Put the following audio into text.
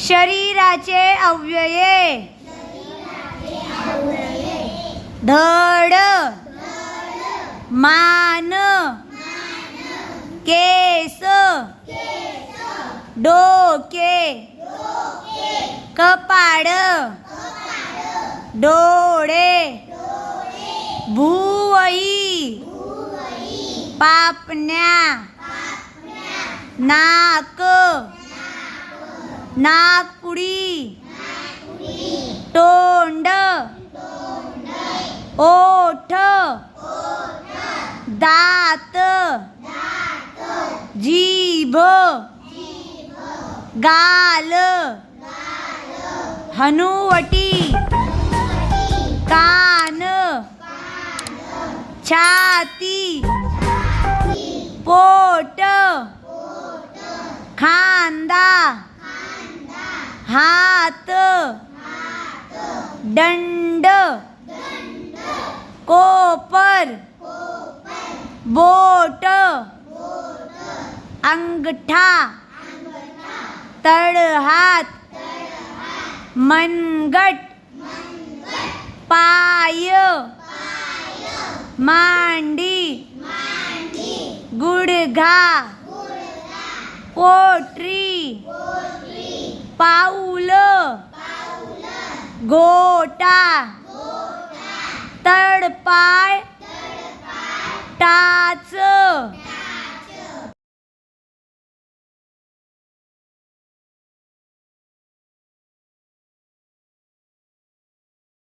शरीराचे अव्यये धड. मान. केस. डोके. कपाड डोळे. भुवई. पापण्या. नाक. नागपुडी तोंड। ओठ। दात। जीभ। गाल। हनुवटी। कान। छाती। पोट। हात दंड कोपर बोट अंगठा तळहात मनगट पाय मांडी गुडघा पोटरी पाऊल. गोटा. तडपाय. टाच.